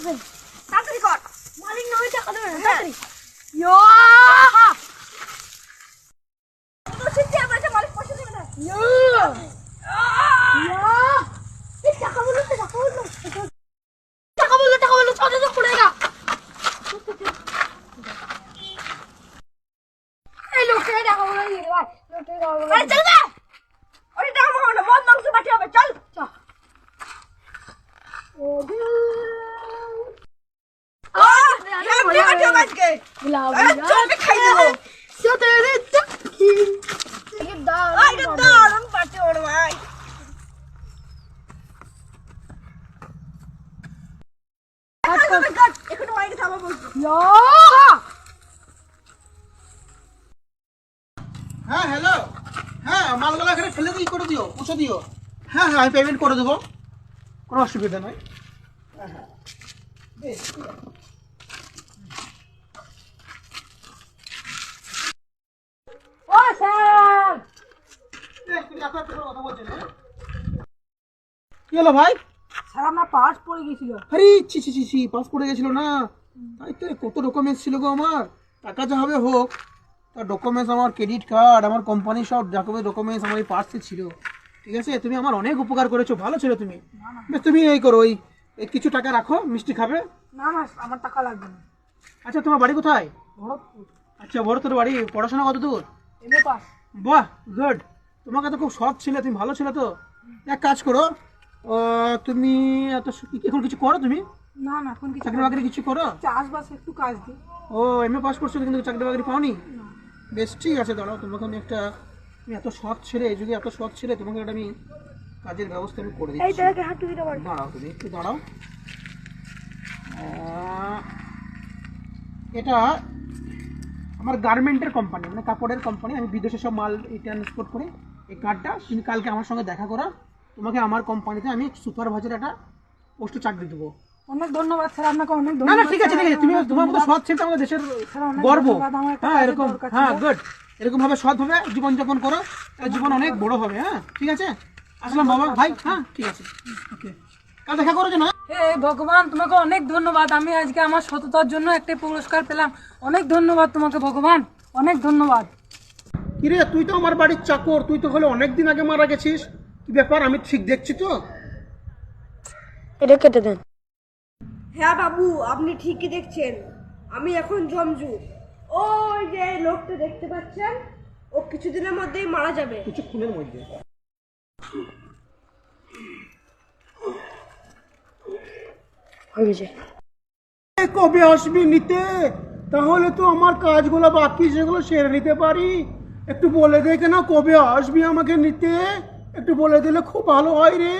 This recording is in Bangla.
আসবে তাড়াতাড়ি কর। মালিক না হয়ে। টাকা দেবে না। তাড়াতাড়ি টাকা বলো টাকা বলো টাকা বলল টাকা বলল ছোট ছোট পড়েগা এই লোকটা টাকা বলে দিয়ে ভাই লোকটা টাকা বলে আরে চল না ওরে টাকা মাখাবো না মদ মাংস পাঠিয়ে হবে চল চল এমনি পাঠিয়ে হবে আজকে আরে চলবে খাই দেবো আরে দারুণ পাঠিয়ে ওর ভাই এখন মাইকে থামা বলছি হ্যাঁ হ্যালো হ্যাঁ মালগুলো এখানে ফেলে দিয়ে করে দিও পৌঁছে দিও। হ্যাঁ হ্যাঁ আমি পেমেন্ট করে দেবো। কোনো অসুবিধা নয় হ্যাঁ হ্যাঁ। বেশ, ঠিক আছে। ও স্যার? কি হলো ভাই? স্যার আপনার পার্স পড়ে গেছিল। আরে ছি ছি ছি ছি পাস পড়ে গেছিল না। তাই তো কত ডকুমেন্টস ছিল গো আমার। টাকা যা হবে হোক তার ডকুমেন্টস আমার ক্রেডিট কার্ড আমার কোম্পানির সব ডকুমেন্ট ডকুমেন্টস আমার এই পার্সে ছিল। ঠিক আছে? তুমি আমার অনেক উপকার করেছ ভালো ছিল তুমি। বেশ তুমি এই করো ওই কিছু টাকা রাখো মিষ্টি খাবে। না না আমার টাকা লাগবে না। আচ্ছা তোমার বাড়ি কোথায়? ভরতপুর। আচ্ছা বড় তোর বাড়ি পড়াশোনা কত দূর এম এ পাস। বাহ গুড তোমাকে তো খুব সৎ ছিলে তুমি ভালো ছিলে তো। এক কাজ করো তুমি এত এখন কিছু করো তুমি? না না এখন কিছু চাকরি বাকরি কিছু করো? চাষবাস একটু কাজ দিই। ও এম এ পাস করছ কিন্তু চাকরি বাকরি পাওনি? বেশ ঠিক আছে দাঁড়াও তোমাকে আমি একটা তুমি এত সৎ ছেলে এই যুগে এত সৎ ছেলে তোমাকে একটা আমি কাজের ব্যবস্থা আমি করে দিচ্ছি। দাঁড়াও তুমি একটু দাঁড়াও। এটা আমার গার্মেন্টের কোম্পানি মানে কাপড়ের কোম্পানি আমি বিদেশে সব মাল ট্রান্সপোর্ট করি এই কার্ডটা তুমি কালকে আমার সঙ্গে দেখা করা। তোমাকে আমার কোম্পানিতে আমি সুপারভাইজার একটা পোস্টে চাকরি দেবো। অনেক ধন্যবাদ স্যার আপনাকে অনেক না না ঠিক আছে ঠিক আছে তুমি তোমার মতো সৎ ছেলে আমাদের দেশের গর্ব। ধন্যবাদ, হ্যাঁ এরকম হ্যাঁ গুড এরকম ভাবে সৎ ভাবে জীবনযাপন করো তাহলে জীবন অনেক বড় হবে হ্যাঁ ঠিক আছে? আসলাম বাবা ভাই হ্যাঁ ঠিক আছে। ওকে কাল দেখা করো না হে ভগবান তোমাকে অনেক ধন্যবাদ। আমি আজকে আমার সততার জন্য একটা পুরস্কার পেলাম। অনেক ধন্যবাদ তোমাকে ভগবান। অনেক ধন্যবাদ। কিরে তুই তো আমার বাড়ির চাকর। তুই তো হলে অনেক দিন আগে মারা গেছিস। কি ব্যাপার? আমি ঠিক দেখছি তো? এটা কেটে দেন। হ্যাঁ বাবু আপনি ঠিকই দেখছেন। আমি এখন জমজু। ওই যে লোকটা দেখতে পাচ্ছেন? ও কিছুদিনের মধ্যেই মারা যাবে। কিছুক্ষণের মধ্যে। কবে আসবি নিতে? তাহলে তো আমার কাজগুলো বাকি, সেগুলো সেরে নিতে পারি। একটু বলে দে কেন কবে আসবি আমাকে নিতে? একটু বলে দিলে খুব ভালো হয় রে।